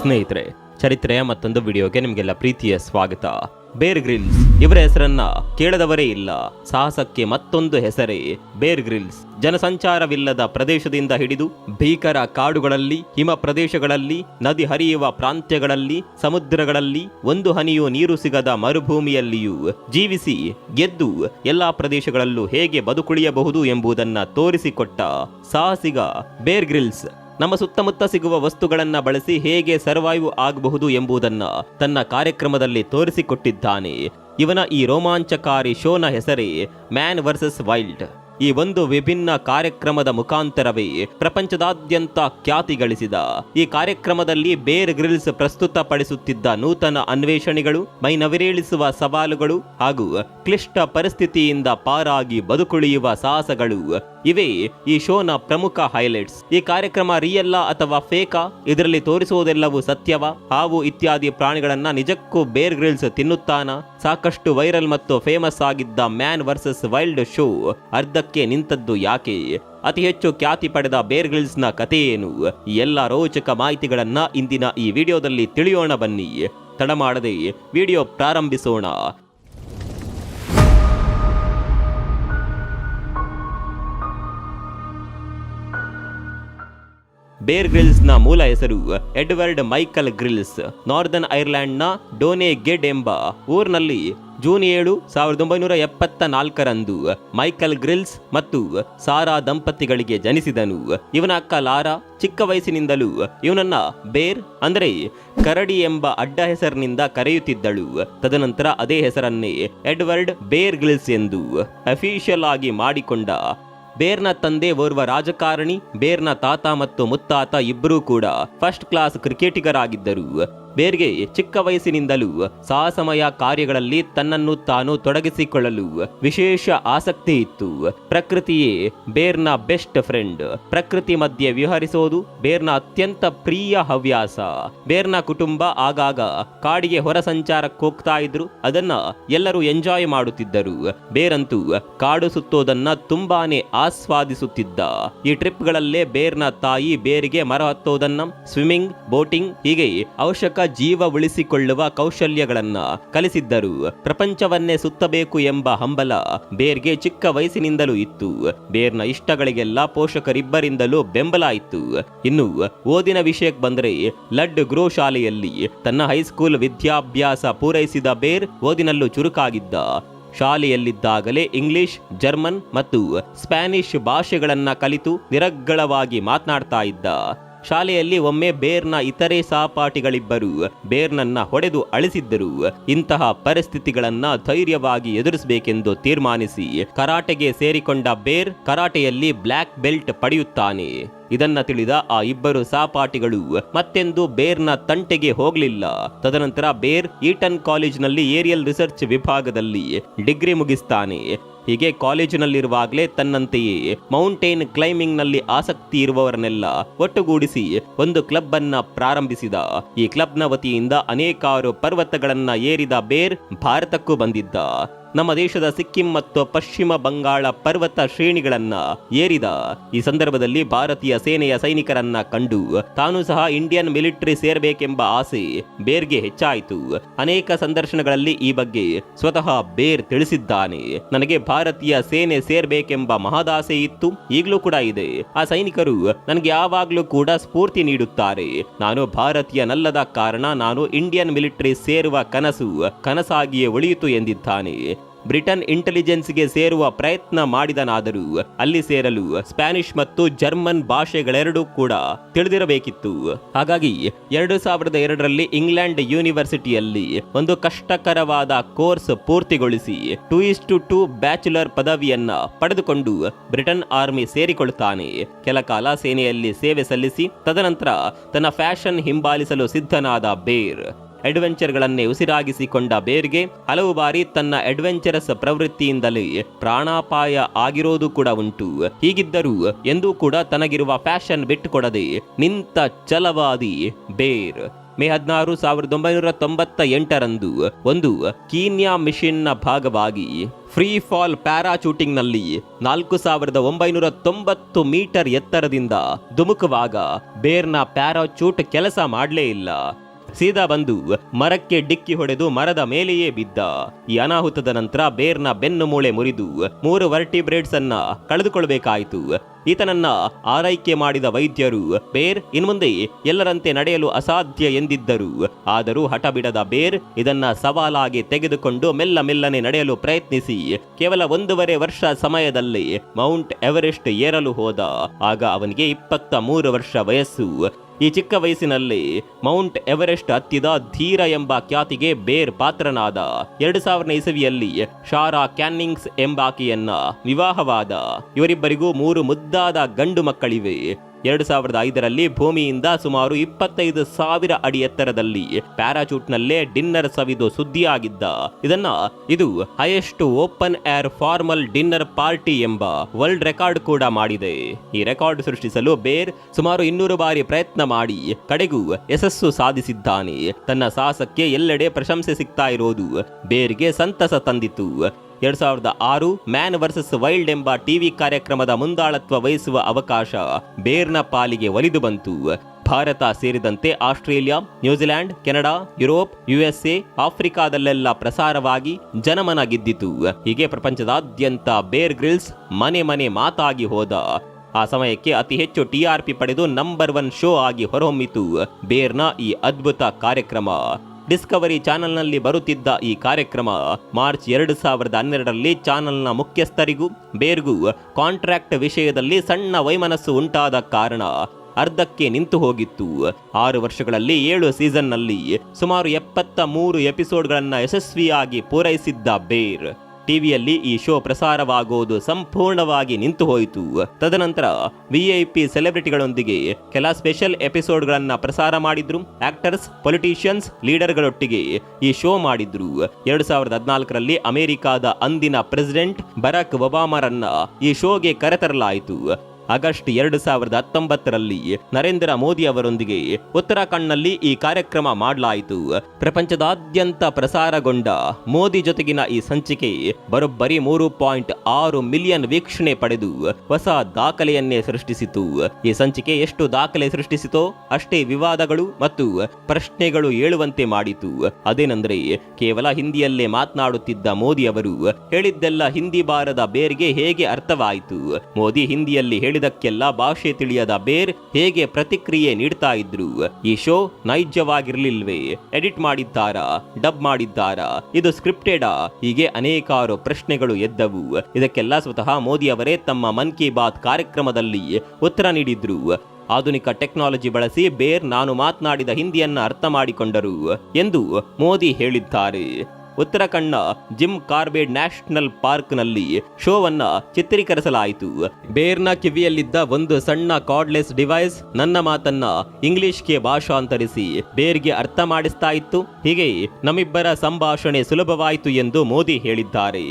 ಸ್ನೇಹಿತರೆ, ಚರಿತ್ರೆಯ ಮತ್ತೊಂದು ವಿಡಿಯೋಗೆ ನಿಮಗೆಲ್ಲ ಪ್ರೀತಿಯ ಸ್ವಾಗತ. ಬೇರ್ ಗ್ರಿಲ್ಸ್ ಇವರ ಹೆಸರನ್ನ ಕೇಳದವರೇ ಇಲ್ಲ. ಸಾಹಸಕ್ಕೆ ಮತ್ತೊಂದು ಹೆಸರೇ ಬೇರ್ ಗ್ರಿಲ್ಸ್ ಜನಸಂಚಾರವಿಲ್ಲದ ಪ್ರದೇಶದಿಂದ ಹಿಡಿದು ಭೀಕರ ಕಾಡುಗಳಲ್ಲಿ, ಹಿಮ ಪ್ರದೇಶಗಳಲ್ಲಿ, ನದಿ ಹರಿಯುವ ಪ್ರಾಂತ್ಯಗಳಲ್ಲಿ, ಸಮುದ್ರಗಳಲ್ಲಿ ಒಂದು ಹನಿಯೂ ನೀರು ಸಿಗದ ಮರುಭೂಮಿಯಲ್ಲಿಯೂ ಜೀವಿಸಿ ಗೆದ್ದು ಎಲ್ಲಾ ಪ್ರದೇಶಗಳಲ್ಲೂ ಹೇಗೆ ಬದುಕುಳಿಯಬಹುದು ಎಂಬುದನ್ನ ತೋರಿಸಿಕೊಟ್ಟ ಸಾಹಸಿಗ ಬೇರ್ ಗ್ರಿಲ್ಸ್ ನಮ್ಮ ಸುತ್ತಮುತ್ತ ಸಿಗುವ ವಸ್ತುಗಳನ್ನು ಬಳಸಿ ಹೇಗೆ ಸರ್ವೈವ್ ಆಗಬಹುದು ಎಂಬುದನ್ನು ತನ್ನ ಕಾರ್ಯಕ್ರಮದಲ್ಲಿ ತೋರಿಸಿಕೊಟ್ಟಿದ್ದಾನೆ. ಇವನ ಈ ರೋಮಾಂಚಕಾರಿ ಶೋನ ಹೆಸರೇ ಮ್ಯಾನ್ ವರ್ಸಸ್ ವೈಲ್ಡ್. ಈ ಒಂದು ವಿಭಿನ್ನ ಕಾರ್ಯಕ್ರಮದ ಮುಖಾಂತರವೇ ಪ್ರಪಂಚದಾದ್ಯಂತ ಖ್ಯಾತಿ ಗಳಿಸಿದ. ಈ ಕಾರ್ಯಕ್ರಮದಲ್ಲಿ ಬೇರ್ ಗ್ರಿಲ್ಸ್ ಪ್ರಸ್ತುತಪಡಿಸುತ್ತಿದ್ದ ನೂತನ ಅನ್ವೇಷಣೆಗಳು, ಮೈನವಿರೇಳಿಸುವ ಸವಾಲುಗಳು ಹಾಗೂ ಕ್ಲಿಷ್ಟ ಪರಿಸ್ಥಿತಿಯಿಂದ ಪಾರಾಗಿ ಬದುಕುಳಿಯುವ ಸಾಹಸಗಳು ಇವೇ ಈ ಶೋನ ಪ್ರಮುಖ ಹೈಲೈಟ್ಸ್. ಈ ಕಾರ್ಯಕ್ರಮ ರಿಯಲ್ಲ ಅಥವಾ ಫೇಕಾ? ಇದರಲ್ಲಿ ತೋರಿಸುವುದೆಲ್ಲವೂ ಸತ್ಯವ? ಹಾವು ಇತ್ಯಾದಿ ಪ್ರಾಣಿಗಳನ್ನ ನಿಜಕ್ಕೂ ಬೇರ್ ಗ್ರಿಲ್ಸ್ ತಿನ್ನುತ್ತಾನ? ಸಾಕಷ್ಟು ವೈರಲ್ ಮತ್ತು ಫೇಮಸ್ ಆಗಿದ್ದ ಮ್ಯಾನ್ ವರ್ಸಸ್ ವೈಲ್ಡ್ ಶೋ ಅರ್ಧಕ್ಕೆ ನಿಂತದ್ದು ಯಾಕೆ? ಅತಿ ಹೆಚ್ಚು ಖ್ಯಾತಿ ಪಡೆದ ಬೇರ್ ಗ್ರಿಲ್ಸ್ನ ಕಥೆ ಏನು ಈ ಎಲ್ಲ ರೋಚಕ ಮಾಹಿತಿಗಳನ್ನ ಇಂದಿನ ಈ ವಿಡಿಯೋದಲ್ಲಿ ತಿಳಿಯೋಣ ಬನ್ನಿ. ತಡ ಮಾಡದೆ ವಿಡಿಯೋ ಪ್ರಾರಂಭಿಸೋಣ. ಬೇರ್ ಗ್ರಿಲ್ಸ್ನ ಮೂಲ ಹೆಸರು ಎಡ್ವರ್ಡ್ ಮೈಕಲ್ ಗ್ರಿಲ್ಸ್ ನಾರ್ದರ್ನ್ ಐರ್ಲೆಂಡ್ನ ಡೋನೆ ಗೆಡ್ ಎಂಬ ಊರಿನಲ್ಲಿ ಜೂನ್ ಏಳು, ಸಾವಿರದ ಒಂಬೈನೂರ ಎಪ್ಪತ್ತ ನಾಲ್ಕರಂದು ಮೈಕಲ್ ಗ್ರಿಲ್ಸ್ ಮತ್ತು ಸಾರಾ ದಂಪತಿಗಳಿಗೆ ಜನಿಸಿದನು. ಇವನ ಅಕ್ಕ ಲಾರಾ ಚಿಕ್ಕ ವಯಸ್ಸಿನಿಂದಲೂ ಇವನನ್ನ ಬೇರ್ ಅಂದರೆ ಕರಡಿ ಎಂಬ ಅಡ್ಡ ಹೆಸರಿನಿಂದ ಕರೆಯುತ್ತಿದ್ದಳು. ತದನಂತರ ಅದೇ ಹೆಸರನ್ನೇ ಎಡ್ವರ್ಡ್ ಬೇರ್ ಗ್ರಿಲ್ಸ್ ಎಂದು ಅಫಿಷಿಯಲ್ ಆಗಿ ಮಾಡಿಕೊಂಡ ಬೇರ್ನ ತಂದೆ ಓರ್ವ ರಾಜಕಾರಣಿ ಬೇರ್ನ ತಾತ ಮತ್ತು ಮುತ್ತಾತ ಇಬ್ಬರೂ ಕೂಡ ಫಸ್ಟ್ ಕ್ಲಾಸ್ ಕ್ರಿಕೆಟಿಗರಾಗಿದ್ದರು ಬೇರ್ಗೆ ಚಿಕ್ಕ ವಯಸ್ಸಿನಿಂದಲೂ ಸಾಹಸಮಯ ಕಾರ್ಯಗಳಲ್ಲಿ ತನ್ನನ್ನು ತಾನು ತೊಡಗಿಸಿಕೊಳ್ಳಲು ವಿಶೇಷ ಆಸಕ್ತಿ ಇತ್ತು. ಪ್ರಕೃತಿಯೇ ಬೇರ್ನ ಬೆಸ್ಟ್ ಫ್ರೆಂಡ್. ಪ್ರಕೃತಿ ಮಧ್ಯೆ ವಿಹರಿಸೋದು ಬೇರ್ನ ಅತ್ಯಂತ ಪ್ರಿಯ ಹವ್ಯಾಸ. ಬೇರ್ನ ಕುಟುಂಬ ಆಗಾಗ ಕಾಡಿಗೆ ಹೊರ ಸಂಚಾರಕ್ಕೆ ಹೋಗ್ತಾ ಇದ್ರು, ಅದನ್ನ ಎಲ್ಲರೂ ಎಂಜಾಯ್ ಮಾಡುತ್ತಿದ್ದರು. ಬೇರಂತೂ ಕಾಡು ಸುತ್ತೋದನ್ನ ತುಂಬಾನೇ ಆಸ್ವಾದಿಸುತ್ತಿದ್ದ. ಈ ಟ್ರಿಪ್ಗಳಲ್ಲೇ ಬೇರ್ನ ತಾಯಿ ಬೇರಿಗೆ ಮರ ಹತ್ತೋದನ್ನ, ಸ್ವಿಮ್ಮಿಂಗ್, ಬೋಟಿಂಗ್ ಹೀಗೆ ಅವಶ್ಯಕ ಜೀವ ಉಳಿಸಿಕೊಳ್ಳುವ ಕೌಶಲ್ಯಗಳನ್ನ ಕಲಿಸಿದ್ದರು. ಪ್ರಪಂಚವನ್ನೇ ಸುತ್ತಬೇಕು ಎಂಬ ಹಂಬಲ ಬೇರ್ಗೆ ಚಿಕ್ಕ ವಯಸ್ಸಿನಿಂದಲೂ ಇತ್ತು. ಬೇರ್ನ ಇಷ್ಟಗಳಿಗೆಲ್ಲ ಪೋಷಕರಿಬ್ಬರಿಂದಲೂ ಬೆಂಬಲ ಇತ್ತು. ಇನ್ನು ಓದಿನ ವಿಷಯಕ್ಕೆ ಬಂದರೆ ಲಡ್ ಗ್ರೋ ಶಾಲೆಯಲ್ಲಿ ತನ್ನ ಹೈಸ್ಕೂಲ್ ವಿದ್ಯಾಭ್ಯಾಸ ಪೂರೈಸಿದ ಬೇರ್ ಓದಿನಲ್ಲೂ ಚುರುಕಾಗಿದ್ದ. ಶಾಲೆಯಲ್ಲಿದ್ದಾಗಲೇ ಇಂಗ್ಲಿಷ್, ಜರ್ಮನ್ ಮತ್ತು ಸ್ಪ್ಯಾನಿಷ್ ಭಾಷೆಗಳನ್ನ ಕಲಿತು ನಿರಗ್ಗಳವಾಗಿ ಮಾತನಾಡ್ತಾ ಇದ್ದ. ಶಾಲೆಯಲ್ಲಿ ಒಮ್ಮೆ ಬೇರ್ನ ಇತರೆ ಸಹಪಾಠಿಗಳಿಬ್ಬರು ಬೇರ್ನನ್ನ ಹೊಡೆದು ಅಳಿಸಿದ್ದರು. ಇಂತಹ ಪರಿಸ್ಥಿತಿಗಳನ್ನ ಧೈರ್ಯವಾಗಿ ಎದುರಿಸಬೇಕೆಂದು ತೀರ್ಮಾನಿಸಿ ಕರಾಟೆಗೆ ಸೇರಿಕೊಂಡ ಬೇರ್ ಕರಾಟೆಯಲ್ಲಿ ಬ್ಲ್ಯಾಕ್ ಬೆಲ್ಟ್ ಪಡೆಯುತ್ತಾನೆ. ಇದನ್ನ ತಿಳಿದ ಆ ಇಬ್ಬರು ಸಹಪಾಠಿಗಳು, ಮತ್ತೆಂದು ಬೇರ್ನ ತಂಟೆಗೆ ಹೋಗಲಿಲ್ಲ. ತದನಂತರ ಬೇರ್ ಈಟನ್ ಕಾಲೇಜಿನಲ್ಲಿ ಏರಿಯಲ್ ರಿಸರ್ಚ್ ವಿಭಾಗದಲ್ಲಿ ಡಿಗ್ರಿ ಮುಗಿಸ್ತಾನೆ. ಹೀಗೆ ಕಾಲೇಜಿನಲ್ಲಿರುವಾಗಲೇ ತನ್ನಂತೆಯೇ ಮೌಂಟೇನ್ ಕ್ಲೈಂಬಿಂಗ್ನಲ್ಲಿ ಆಸಕ್ತಿ ಇರುವವರನ್ನೆಲ್ಲ ಒಟ್ಟುಗೂಡಿಸಿ ಒಂದು ಕ್ಲಬ್ ಅನ್ನ ಪ್ರಾರಂಭಿಸಿದ. ಈ ಕ್ಲಬ್ನ ವತಿಯಿಂದ ಅನೇಕಾರು ಪರ್ವತಗಳನ್ನ ಏರಿದ ಬೇರ್ ಭಾರತಕ್ಕೂ ಬಂದಿದ್ದ. ನಮ್ಮ ದೇಶದ ಸಿಕ್ಕಿಂ ಮತ್ತು ಪಶ್ಚಿಮ ಬಂಗಾಳ ಪರ್ವತ ಶ್ರೇಣಿಗಳನ್ನ ಏರಿದ. ಈ ಸಂದರ್ಭದಲ್ಲಿ ಭಾರತೀಯ ಸೇನೆಯ ಸೈನಿಕರನ್ನ ಕಂಡು ತಾನು ಸಹ ಇಂಡಿಯನ್ ಮಿಲಿಟರಿ ಸೇರಬೇಕೆಂಬ ಆಸೆ ಬೇರ್ಗೆ ಹೆಚ್ಚಾಯಿತು. ಅನೇಕ ಸಂದರ್ಶನಗಳಲ್ಲಿ ಈ ಬಗ್ಗೆ ಸ್ವತಃ ಬೇರ್ ತಿಳಿಸಿದ್ದಾನೆ. ನನಗೆ ಭಾರತೀಯ ಸೇನೆ ಸೇರ್ಬೇಕೆಂಬ ಮಹದಾಸೆ ಇತ್ತು, ಈಗಲೂ ಕೂಡ ಇದೆ. ಆ ಸೈನಿಕರು ನನಗೆ ಯಾವಾಗಲೂ ಕೂಡ ಸ್ಫೂರ್ತಿ ನೀಡುತ್ತಾರೆ. ನಾನು ಭಾರತೀಯನಲ್ಲದ ಕಾರಣ ನಾನು ಇಂಡಿಯನ್ ಮಿಲಿಟರಿ ಸೇರುವ ಕನಸು ಕನಸಾಗಿಯೇ ಉಳಿಯಿತು ಎಂದಿದ್ದಾನೆ. ಬ್ರಿಟನ್ ಇಂಟೆಲಿಜೆನ್ಸ್ಗೆ ಸೇರುವ ಪ್ರಯತ್ನ ಮಾಡಿದನಾದರೂ ಅಲ್ಲಿ ಸೇರಲು ಸ್ಪ್ಯಾನಿಷ್ ಮತ್ತು ಜರ್ಮನ್ ಭಾಷೆಗಳೆರಡೂ ಕೂಡ ತಿಳಿದಿರಬೇಕಿತ್ತು. ಹಾಗಾಗಿ ಎರಡು ಸಾವಿರದ ಎರಡರಲ್ಲಿ ಇಂಗ್ಲೆಂಡ್ ಯೂನಿವರ್ಸಿಟಿಯಲ್ಲಿ ಒಂದು ಕಷ್ಟಕರವಾದ course ಪೂರ್ತಿಗೊಳಿಸಿ two is to two bachelor ಪದವಿಯನ್ನ ಪಡೆದುಕೊಂಡು ಬ್ರಿಟನ್ ಆರ್ಮಿ ಸೇರಿಕೊಳ್ಳುತ್ತಾನೆ ಕೆಲ ಕಾಲ ಸೇನೆಯಲ್ಲಿ ಸೇವೆ ಸಲ್ಲಿಸಿ, ತದನಂತರ ತನ್ನ ಫ್ಯಾಷನ್ ಹಿಂಬಾಲಿಸಲು ಸಿದ್ಧನಾದ ಬೇರ್. ಅಡ್ವೆಂಚರ್ಗಳನ್ನೇ ಉಸಿರಾಗಿಸಿಕೊಂಡ ಬೇರ್ಗೆ ಹಲವು ಬಾರಿ ತನ್ನ ಅಡ್ವೆಂಚರಸ್ ಪ್ರವೃತ್ತಿಯಿಂದಲೇ ಪ್ರಾಣಾಪಾಯ ಆಗಿರೋದು ಕೂಡ ಉಂಟು. ಹೀಗಿದ್ದರೂ ಎಂದೂ ಕೂಡ ತನಗಿರುವ ಫ್ಯಾಷನ್ ಬಿಟ್ಟುಕೊಡದೆ ನಿಂತ ಛಲವಾದಿ ಬೇರ್. ಮೇ ಹದಿನಾರು ಸಾವಿರದ ಒಂಬೈನೂರ ತೊಂಬತ್ತ ಎಂಟರಂದು ಒಂದು ಕೀನ್ಯಾ ಮಿಷನ್ನ ಭಾಗವಾಗಿ ಫ್ರೀ ಫಾಲ್ ಪ್ಯಾರಾಚೂಟಿಂಗ್ನಲ್ಲಿ ನಾಲ್ಕು ಸಾವಿರದ ಒಂಬೈನೂರ ತೊಂಬತ್ತು ಮೀಟರ್ ಎತ್ತರದಿಂದ ಧುಮುಕುವಾಗ ಬೇರ್ನ ಪ್ಯಾರಾಚೂಟ್ ಕೆಲಸ ಮಾಡಲೇ ಇಲ್ಲ. ಸೀದಾ ಬಂದು ಮರಕ್ಕೆ ಡಿಕ್ಕಿ ಹೊಡೆದು ಮರದ ಮೇಲೆಯೇ ಬಿದ್ದ. ಈ ಅನಾಹುತದ ನಂತರ ಬೇರ್ನ ಬೆನ್ನು ಮೂಳೆ ಮುರಿದು ಮೂರು ವರ್ಟಿಬ್ರೇಡ್ಸ್ ಅನ್ನ ಕಳೆದುಕೊಳ್ಬೇಕಾಯಿತು. ಈತನನ್ನ ಆರೈಕೆ ಮಾಡಿದ ವೈದ್ಯರು, ಬೇರ್, ಇನ್ಮುಂದೆ ಎಲ್ಲರಂತೆ ನಡೆಯಲು ಅಸಾಧ್ಯ ಎಂದಿದ್ದರು. ಆದರೂ ಹಠ ಬಿಡದ ಬೇರ್, ಇದನ್ನ ಸವಾಲಾಗಿ ತೆಗೆದುಕೊಂಡು ಮೆಲ್ಲ ಮೆಲ್ಲನೆ ನಡೆಯಲು ಪ್ರಯತ್ನಿಸಿ. ಕೇವಲ ಒಂದೂವರೆ ವರ್ಷ ಸಮಯದಲ್ಲಿ ಮೌಂಟ್ ಎವರೆಸ್ಟ್ ಏರಲು ಹೋದ. ಆಗ ಅವನಿಗೆ ಇಪ್ಪತ್ತ ಮೂರು ವರ್ಷ ವಯಸ್ಸು. ಈ ಚಿಕ್ಕ ವಯಸ್ಸಿನಲ್ಲಿ ಮೌಂಟ್ ಎವರೆಸ್ಟ್ ಹತ್ತಿದ ಧೀರ ಎಂಬ ಖ್ಯಾತಿಗೆ ಬೇರ್ ಪಾತ್ರನಾದ ಎರಡು ಸಾವಿರದ ಇಸವಿಯಲ್ಲಿ ಶಾರಾ ಕ್ಯಾನ್ನಿಂಗ್ಸ್ ಎಂಬಾಕೆಯನ್ನ ವಿವಾಹವಾದ. ಇವರಿಬ್ಬರಿಗೂ ಮೂರು ಮುದ್ದಾದ ಗಂಡು ಮಕ್ಕಳಿವೆ. ಎರಡು ಸಾವಿರದ ಐದರಲ್ಲಿ ಭೂಮಿಯಿಂದ ಸುಮಾರು ಇಪ್ಪತ್ತೈದು ಸಾವಿರ ಅಡಿ ಎತ್ತರದಲ್ಲಿ ಪ್ಯಾರಾಚೂಟ್ನಲ್ಲೇ ಡಿನ್ನರ್ ಸವಿದು ಸುದ್ದಿಯಾಗಿದ್ದ. ಇದನ್ನ ಇದು highest open air formal dinner party ಎಂಬ ವರ್ಲ್ಡ್ ರೆಕಾರ್ಡ್ ಕೂಡ ಮಾಡಿದೆ. ಈ ರೆಕಾರ್ಡ್ ಸೃಷ್ಟಿಸಲು ಬೇರ್ ಸುಮಾರು ಇನ್ನೂರು ಬಾರಿ ಪ್ರಯತ್ನ ಮಾಡಿ ಕಡೆಗೂ ಯಶಸ್ಸು ಸಾಧಿಸಿದ್ದಾನೆ. ತನ್ನ ಸಾಹಸಕ್ಕೆ ಎಲ್ಲೆಡೆ ಪ್ರಶಂಸೆ ಸಿಗ್ತಾ ಇರೋದು ಬೇರ್ಗೆ ಸಂತಸ ತಂದಿತು ಎರಡ್ ಸಾವಿರದ ಆರು ಮ್ಯಾನ್ ವರ್ಸಸ್ ವೈಲ್ಡ್ ಎಂಬ ಟಿವಿ ಕಾರ್ಯಕ್ರಮದ ಮುಂದಾಳತ್ವ ವಹಿಸುವ ಅವಕಾಶ ಬೇರ್ನ ಪಾಲಿಗೆ ಒಲಿದು ಬಂತು. ಭಾರತ ಸೇರಿದಂತೆ Australia New Zealand Canada, Europe, USA, ಆಫ್ರಿಕಾದಲ್ಲೆಲ್ಲ ಪ್ರಸಾರವಾಗಿ ಜನಮನ ಗೆದ್ದಿತು. ಹೀಗೆ ಪ್ರಪಂಚದಾದ್ಯಂತ ಬೇರ್ ಗ್ರಿಲ್ಸ್ ಮನೆ ಮನೆ ಮಾತಾಗಿ ಹೋದ. ಆ ಸಮಯಕ್ಕೆ ಅತಿ ಹೆಚ್ಚು ಟಿಆರ್ಪಿ ಪಡೆದು ನಂಬರ್ ಒನ್ ಶೋ ಆಗಿ ಹೊರಹೊಮ್ಮಿತು. ಬೇರ್ನ ಈ ಅದ್ಭುತ ಕಾರ್ಯಕ್ರಮ. ಡಿಸ್ಕವರಿ ಚಾನೆಲ್ನಲ್ಲಿ ಬರುತ್ತಿದ್ದ ಈ ಕಾರ್ಯಕ್ರಮ ಮಾರ್ಚ್ ಎರಡು ಸಾವಿರದ ಹನ್ನೆರಡರಲ್ಲಿ ಚಾನೆಲ್ನ ಮುಖ್ಯಸ್ಥರಿಗೂ ಬೇರ್ಗೂ ಕಾಂಟ್ರಾಕ್ಟ್ ವಿಷಯದಲ್ಲಿ ಸಣ್ಣ ವೈಮನಸ್ಸು ಉಂಟಾದ ಕಾರಣ ಅರ್ಧಕ್ಕೆ ನಿಂತು ಹೋಗಿತ್ತು. ಆರು ವರ್ಷಗಳಲ್ಲಿ ಏಳು ಸೀಸನ್ನಲ್ಲಿ ಸುಮಾರು ಎಪ್ಪತ್ತ ಮೂರು ಎಪಿಸೋಡ್ಗಳನ್ನು ಯಶಸ್ವಿಯಾಗಿ ಪೂರೈಸಿದ್ದ ಬೇರ್. ಟಿವಿಯಲ್ಲಿ ಈ ಶೋ ಪ್ರಸಾರವಾಗುವುದು ಸಂಪೂರ್ಣವಾಗಿ ನಿಂತು ಹೋಯಿತು. ತದನಂತರ ವಿಐಪಿ ಸೆಲೆಬ್ರಿಟಿಗಳೊಂದಿಗೆ ಕೆಲ ಸ್ಪೆಷಲ್ ಎಪಿಸೋಡ್ಗಳನ್ನು ಪ್ರಸಾರ ಮಾಡಿದ್ರು. ಆಕ್ಟರ್ಸ್, ಪೊಲಿಟಿಷಿಯನ್ಸ್, ಲೀಡರ್ಗಳೊಟ್ಟಿಗೆ ಈ ಶೋ ಮಾಡಿದ್ರು. ಎರಡು ಸಾವಿರದ ಹದಿನಾಲ್ಕರಲ್ಲಿ ಅಮೆರಿಕಾದ ಅಂದಿನ ಪ್ರೆಸಿಡೆಂಟ್ ಬರಾಕ್ ಒಬಾಮರನ್ನ ಈ ಶೋಗೆ ಕರೆತರಲಾಯಿತು. ಆಗಸ್ಟ್ ಎರಡು ಸಾವಿರದ ಹತ್ತೊಂಬತ್ತರಲ್ಲಿ ನರೇಂದ್ರ ಮೋದಿ ಅವರೊಂದಿಗೆ ಉತ್ತರಾಖಂಡ್ನಲ್ಲಿ ಈ ಕಾರ್ಯಕ್ರಮ ಮಾಡಲಾಯಿತು. ಪ್ರಪಂಚದಾದ್ಯಂತ ಪ್ರಸಾರಗೊಂಡ ಮೋದಿ ಜೊತೆಗಿನ ಈ ಸಂಚಿಕೆ ಬರೋಬ್ಬರಿ ಮೂರು ಪಾಯಿಂಟ್ ಆರು ಮಿಲಿಯನ್ ವೀಕ್ಷಣೆ ಪಡೆದು ಹೊಸ ದಾಖಲೆಯನ್ನೇ ಸೃಷ್ಟಿಸಿತು. ಈ ಸಂಚಿಕೆ ಎಷ್ಟು ದಾಖಲೆ ಸೃಷ್ಟಿಸಿತೋ ಅಷ್ಟೇ ವಿವಾದಗಳು ಮತ್ತು ಪ್ರಶ್ನೆಗಳು ಏಳುವಂತೆ ಮಾಡಿತು. ಅದೇನೆಂದರೆ ಕೇವಲ ಹಿಂದಿಯಲ್ಲೇ ಮಾತನಾಡುತ್ತಿದ್ದ ಮೋದಿ ಅವರು ಹೇಳಿದ್ದೆಲ್ಲ ಹಿಂದಿ ಬಾರದ ಬೇರಿಗೆ ಹೇಗೆ ಅರ್ಥವಾಯಿತು? ಮೋದಿ ಹಿಂದಿಯಲ್ಲಿ ಹೇಳಿದಕ್ಕೆಲ್ಲ ಭಾಷೆ ತಿಳಿಯದ ಬೇರ್ ಹೇಗೆ ಪ್ರತಿಕ್ರಿಯೆ ನೀಡ್ತಾ ಇದ್ರು. ಈ ಶೋ ನೈಜವಾಗಿರ್ಲಿಲ್ವೇ. ಎಡಿಟ್ ಮಾಡಿದ್ದಾರಾ? ಡಬ್ ಮಾಡಿದ್ದಾರಾ? ಇದು ಸ್ಕ್ರಿಪ್ಟೆಡಾ? ಹೀಗೆ ಅನೇಕಾರು ಪ್ರಶ್ನೆಗಳು ಎದ್ದವು. ಇದಕ್ಕೆಲ್ಲ ಸ್ವತಃ ಮೋದಿ ಅವರೇ ತಮ್ಮ ಮನ್ ಕಿ ಬಾತ್ ಕಾರ್ಯಕ್ರಮದಲ್ಲಿ ಉತ್ತರ ನೀಡಿದ್ರು. ಆಧುನಿಕ ಟೆಕ್ನಾಲಜಿ ಬಳಸಿ ಬೇರ್ ನಾನು ಮಾತನಾಡಿದ ಹಿಂದಿಯನ್ನ ಅರ್ಥ ಮಾಡಿಕೊಂಡರು ಎಂದು ಮೋದಿ ಹೇಳಿದ್ದಾರೆ. ಉತ್ತರಾಖಂಡ್ನ ಜಿಮ್ ಕಾರ್ಬೇಡ್ ನ್ಯಾಷನಲ್ ಪಾರ್ಕ್ನಲ್ಲಿ ಶೋವನ್ನ ಚಿತ್ರೀಕರಿಸಲಾಯಿತು. ಬೇರ್ನ ಕಿವಿಯಲ್ಲಿದ್ದ ಒಂದು ಸಣ್ಣ ಕಾರ್ಡ್ಲೆಸ್ ಡಿವೈಸ್ ನನ್ನ ಮಾತನ್ನ ಇಂಗ್ಲಿಷ್ಗೆ ಭಾಷಾಂತರಿಸಿ ಬೇರ್ಗೆ ಅರ್ಥ ಮಾಡಿಸ್ತಾ ಇತ್ತು. ಹೀಗೆ ನಮ್ಮಿಬ್ಬರ ಸಂಭಾಷಣೆ ಸುಲಭವಾಯಿತು ಎಂದು ಮೋದಿ ಹೇಳಿದ್ದಾರೆ.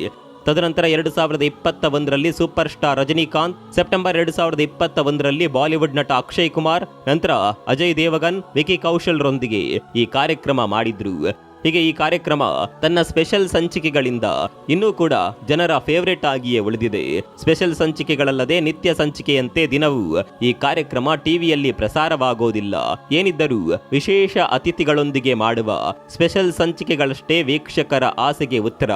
ತದನಂತರ ಎರಡು ಸಾವಿರದ ಇಪ್ಪತ್ತ ಒಂದರಲ್ಲಿ ಸೂಪರ್ ಸ್ಟಾರ್ ರಜನಿಕಾಂತ್, ಸೆಪ್ಟೆಂಬರ್ ಎರಡು ಸಾವಿರದ ಇಪ್ಪತ್ತ ಒಂದರಲ್ಲಿ ಬಾಲಿವುಡ್ ನಟ ಅಕ್ಷಯ್ ಕುಮಾರ್, ನಂತರ ಅಜಯ್ ದೇವಗನ್, ವಿಕಿ ಕೌಶಲ್ ರೊಂದಿಗೆ ಈ ಕಾರ್ಯಕ್ರಮ ಮಾಡಿದ್ರು. ಹೀಗೆ ಈ ಕಾರ್ಯಕ್ರಮ ತನ್ನ ಸ್ಪೆಷಲ್ ಸಂಚಿಕೆಗಳಿಂದ ಇನ್ನೂ ಕೂಡ ಜನರ ಫೇವರೇಟ್ ಆಗಿಯೇ ಉಳಿದಿದೆ. ಸ್ಪೆಷಲ್ ಸಂಚಿಕೆಗಳಲ್ಲದೆ ನಿತ್ಯ ಸಂಚಿಕೆಯಂತೆ ದಿನವೂ ಈ ಕಾರ್ಯಕ್ರಮ ಟಿವಿಯಲ್ಲಿ ಪ್ರಸಾರವಾಗೋದಿಲ್ಲ. ಏನಿದ್ದರೂ ವಿಶೇಷ ಅತಿಥಿಗಳೊಂದಿಗೆ ಮಾಡುವ ಸ್ಪೆಷಲ್ ಸಂಚಿಕೆಗಳಷ್ಟೇ ವೀಕ್ಷಕರ ಆಸೆಗೆ ಉತ್ತರ.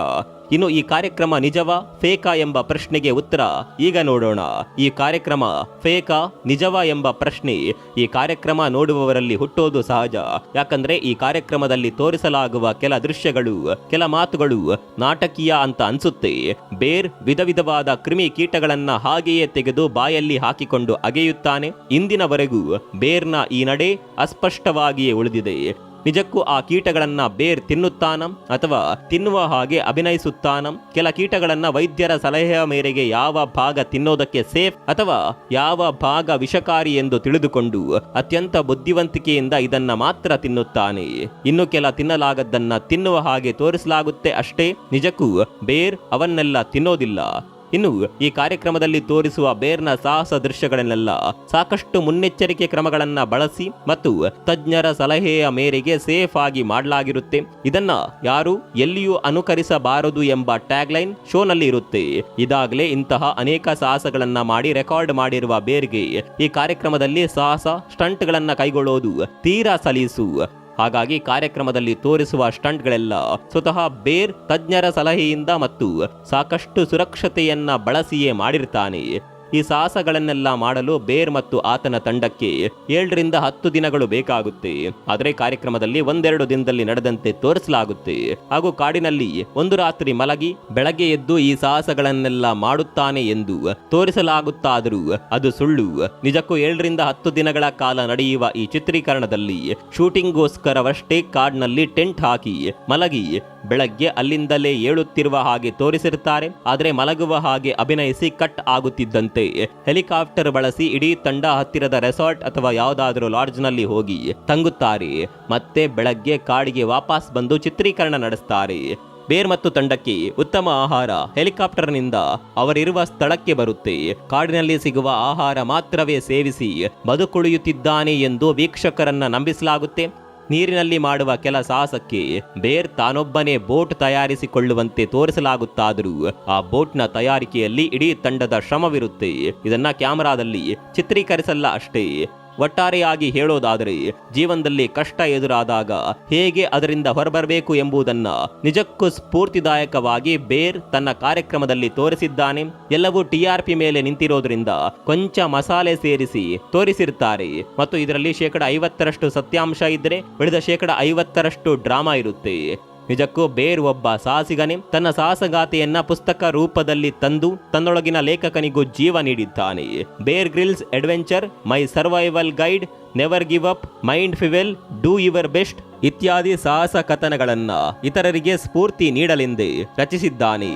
ಇನ್ನು ಈ ಕಾರ್ಯಕ್ರಮ ನಿಜವಾ, ಫೇಕಾ ಎಂಬ ಪ್ರಶ್ನೆಗೆ ಉತ್ತರ ಈಗ ನೋಡೋಣ. ಈ ಕಾರ್ಯಕ್ರಮ ಫೇಕಾ, ನಿಜವಾ ಎಂಬ ಪ್ರಶ್ನೆ. ಈ ಕಾರ್ಯಕ್ರಮ ನೋಡುವವರಲ್ಲಿ ಹುಟ್ಟೋದು ಸಹಜ. ಯಾಕಂದ್ರೆ ಈ ಕಾರ್ಯಕ್ರಮದಲ್ಲಿ ತೋರಿಸಲಾಗುವ ಕೆಲ ದೃಶ್ಯಗಳು, ಕೆಲ ಮಾತುಗಳು ನಾಟಕೀಯ ಅಂತ ಅನ್ಸುತ್ತೆ. ಬೇರ್ ವಿಧ ವಿಧವಾದ ಕ್ರಿಮಿ ಕೀಟಗಳನ್ನ ಹಾಗೆಯೇ ತೆಗೆದು ಬಾಯಲ್ಲಿ ಹಾಕಿಕೊಂಡು ಅಗೆಯುತ್ತಾನೆ. ಇಂದಿನವರೆಗೂ ಬೇರ್ನ ಈ ನಡೆ ಅಸ್ಪಷ್ಟವಾಗಿಯೇ ಉಳಿದಿದೆ. ನಿಜಕ್ಕೂ ಆ ಕೀಟಗಳನ್ನ ಬೇರ್ ತಿನ್ನುತ್ತಾನಂ ಅಥವಾ ತಿನ್ನುವ ಹಾಗೆ ಅಭಿನಯಿಸುತ್ತಾನಂ? ಕೆಲ ಕೀಟಗಳನ್ನ ವೈದ್ಯರ ಸಲಹೆಯ ಮೇರೆಗೆ ಯಾವ ಭಾಗ ತಿನ್ನೋದಕ್ಕೆ ಸೇಫ್ ಅಥವಾ ಯಾವ ಭಾಗ ವಿಷಕಾರಿ ಎಂದು ತಿಳಿದುಕೊಂಡು ಅತ್ಯಂತ ಬುದ್ಧಿವಂತಿಕೆಯಿಂದ ಇದನ್ನ ಮಾತ್ರ ತಿನ್ನುತ್ತಾನೆ? ಇನ್ನು ಕೆಲ ತಿನ್ನಲಾಗದ್ದನ್ನ ತಿನ್ನುವ ಹಾಗೆ ತೋರಿಸಲಾಗುತ್ತೆ ಅಷ್ಟೇ. ನಿಜಕ್ಕೂ ಬೇರ್ ಅವನ್ನೆಲ್ಲ ತಿನ್ನೋದಿಲ್ಲ. ಇನ್ನು ಈ ಕಾರ್ಯಕ್ರಮದಲ್ಲಿ ತೋರಿಸುವ ಬೇರ್ನ ಸಾಹಸ ದೃಶ್ಯಗಳನ್ನೆಲ್ಲ ಸಾಕಷ್ಟು ಮುನ್ನೆಚ್ಚರಿಕೆ ಕ್ರಮಗಳನ್ನ ಬಳಸಿ ಮತ್ತು ತಜ್ಞರ ಸಲಹೆಯ ಮೇರೆಗೆ ಸೇಫ್ ಆಗಿ ಮಾಡಲಾಗಿರುತ್ತೆ. ಇದನ್ನ ಯಾರು ಎಲ್ಲಿಯೂ ಅನುಕರಿಸಬಾರದು ಎಂಬ ಟ್ಯಾಗ್ಲೈನ್ ಶೋನಲ್ಲಿ ಇರುತ್ತೆ. ಇದಾಗಲೇ ಇಂತಹ ಅನೇಕ ಸಾಹಸಗಳನ್ನ ಮಾಡಿ ರೆಕಾರ್ಡ್ ಮಾಡಿರುವ ಬೇರ್ಗೆ ಈ ಕಾರ್ಯಕ್ರಮದಲ್ಲಿ ಸಾಹಸ ಸ್ಟಂಟ್ಗಳನ್ನ ಕೈಗೊಳ್ಳೋದು ತೀರಾ ಸಲೀಸು. ಹಾಗಾಗಿ ಕಾರ್ಯಕ್ರಮದಲ್ಲಿ ತೋರಿಸುವ ಸ್ಟಂಟ್ಗಳೆಲ್ಲ ಸ್ವತಃ ಬೇರ್ ತಜ್ಞರ ಸಲಹೆಯಿಂದ ಮತ್ತು ಸಾಕಷ್ಟು ಸುರಕ್ಷತೆಯನ್ನ ಬಳಸಿಯೇ ಮಾಡಿರ್ತಾನೆ. ಈ ಸಾಹಸಗಳನ್ನೆಲ್ಲ ಮಾಡಲು ಬೇರ್ ಮತ್ತು ಆತನ ತಂಡಕ್ಕೆ ಏಳರಿಂದ ಹತ್ತು ದಿನಗಳು ಬೇಕಾಗುತ್ತೆ. ಆದರೆ ಕಾರ್ಯಕ್ರಮದಲ್ಲಿ ಒಂದೆರಡು ದಿನದಲ್ಲಿ ನಡೆದಂತೆ ತೋರಿಸಲಾಗುತ್ತೆ. ಹಾಗೂ ಕಾಡಿನಲ್ಲಿ ಒಂದು ರಾತ್ರಿ ಮಲಗಿ ಬೆಳಗ್ಗೆ ಎದ್ದು ಈ ಸಾಹಸಗಳನ್ನೆಲ್ಲ ಮಾಡುತ್ತಾನೆ ಎಂದು ತೋರಿಸಲಾಗುತ್ತಾದರೂ ಅದು ಸುಳ್ಳು. ನಿಜಕ್ಕೂ ಏಳರಿಂದ ಹತ್ತು ದಿನಗಳ ಕಾಲ ನಡೆಯುವ ಈ ಚಿತ್ರೀಕರಣದಲ್ಲಿ ಶೂಟಿಂಗ್ಗೋಸ್ಕರವಷ್ಟೇ ಕಾಡ್ನಲ್ಲಿ ಟೆಂಟ್ ಹಾಕಿ ಮಲಗಿ ಬೆಳಗ್ಗೆ ಅಲ್ಲಿಂದಲೇ ಏಳುತ್ತಿರುವ ಹಾಗೆ ತೋರಿಸಿರುತ್ತಾರೆ. ಆದರೆ ಮಲಗುವ ಹಾಗೆ ಅಭಿನಯಿಸಿ ಕಟ್ ಆಗುತ್ತಿದ್ದಂತೆ ಹೆಲಿಕಾಪ್ಟರ್ ಬಳಸಿ ಇಡೀ ತಂಡ ಹತ್ತಿರದ ರೆಸಾರ್ಟ್ ಅಥವಾ ಯಾವುದಾದರೂ ಲಾಡ್ಜ್ನಲ್ಲಿ ಹೋಗಿ ತಂಗುತ್ತಾರೆ. ಮತ್ತೆ ಬೆಳಗ್ಗೆ ಕಾಡಿಗೆ ವಾಪಸ್ ಬಂದು ಚಿತ್ರೀಕರಣ ನಡೆಸ್ತಾರೆ. ಬೇರ್ ಮತ್ತು ತಂಡಕ್ಕೆ ಉತ್ತಮ ಆಹಾರ. ಹೆಲಿಕಾಪ್ಟರ್ನಿಂದ ಅವರಿರುವ ಸ್ಥಳಕ್ಕೆ ಬರುತ್ತೆ. ಕಾಡಿನಲ್ಲಿ ಸಿಗುವ ಆಹಾರ ಮಾತ್ರವೇ ಸೇವಿಸಿ ಬದುಕುಳಿಯುತ್ತಿದ್ದಾನೆ ಎಂದು ವೀಕ್ಷಕರನ್ನ ನಂಬಿಸಲಾಗುತ್ತೆ. ನೀರಿನಲ್ಲಿ ಮಾಡುವ ಕೆಲ ಸಾಹಸಕ್ಕೆ ಬೇರ್ ತಾನೊಬ್ಬನೇ ಬೋಟ್ ತಯಾರಿಸಿಕೊಳ್ಳುವಂತೆ ತೋರಿಸಲಾಗುತ್ತಾದರೂ ಆ ಬೋಟ್ನ ತಯಾರಿಕೆಯಲ್ಲಿ ಇಡೀ ತಂಡದ ಶ್ರಮವಿರುತ್ತೆ. ಇದನ್ನ ಕ್ಯಾಮರಾದಲ್ಲಿ ಚಿತ್ರೀಕರಿಸಲ್ಲ ಅಷ್ಟೇ. ಒಟ್ಟಾರೆಯಾಗಿ ಹೇಳೋದಾದರೆ, ಜೀವನದಲ್ಲಿ ಕಷ್ಟ ಎದುರಾದಾಗ ಹೇಗೆ ಅದರಿಂದ ಹೊರಬರಬೇಕು ಎಂಬುದನ್ನ ನಿಜಕ್ಕೂ ಸ್ಫೂರ್ತಿದಾಯಕವಾಗಿ ಬೇರ್ ತನ್ನ ಕಾರ್ಯಕ್ರಮದಲ್ಲಿ ತೋರಿಸಿದ್ದಾನೆ. ಎಲ್ಲವೂ ಟಿಆರ್ಪಿ ಮೇಲೆ ನಿಂತಿರೋದ್ರಿಂದ ಕೊಂಚ ಮಸಾಲೆ ಸೇರಿಸಿ ತೋರಿಸಿರ್ತಾರೆ. ಮತ್ತು ಇದರಲ್ಲಿ ಶೇಕಡ ಐವತ್ತರಷ್ಟು ಸತ್ಯಾಂಶ ಇದ್ದರೆ ಉಳಿದ ಶೇಕಡ ಐವತ್ತರಷ್ಟು ಡ್ರಾಮಾ ಇರುತ್ತೆ. ನಿಜಕ್ಕೂ ಬೇರ್ ಒಬ್ಬ ಸಾಹಸಿಗನೇ ತನ್ನ ಸಾಹಸಗಾಥೆಯನ್ನ ಪುಸ್ತಕ ರೂಪದಲ್ಲಿ ತಂದು ತನ್ನೊಳಗಿನ ಲೇಖಕನಿಗೂ ಜೀವ ನೀಡಿದ್ದಾನೆ. Bear Grylls, adventure, my survival guide, never give up, mind fuel do your best ಇತ್ಯಾದಿ ಸಾಹಸ ಕಥನಗಳನ್ನ ಇತರರಿಗೆ ಸ್ಫೂರ್ತಿ ನೀಡಲೆಂದೇ ರಚಿಸಿದ್ದಾನೆ.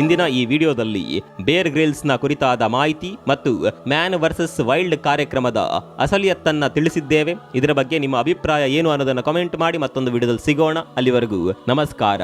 ಇಂದಿನ ಈ ವಿಡಿಯೋದಲ್ಲಿ ಬೇರ್ ಗ್ರಿಲ್ಸ್ನ ಕುರಿತಾದ ಮಾಹಿತಿ ಮತ್ತು ಮ್ಯಾನ್ ವರ್ಸಸ್ ವೈಲ್ಡ್ ಕಾರ್ಯಕ್ರಮದ ಅಸಲಿಯತ್ತನ್ನ ತಿಳಿಸಿದ್ದೇವೆ. ಇದರ ಬಗ್ಗೆ ನಿಮ್ಮ ಅಭಿಪ್ರಾಯ ಏನು ಅನ್ನೋದನ್ನು ಕಮೆಂಟ್ ಮಾಡಿ ಮತ್ತೊಂದು ವಿಡಿಯೋದಲ್ಲಿ ಸಿಗೋಣ. ಅಲ್ಲಿವರೆಗೂ ನಮಸ್ಕಾರ.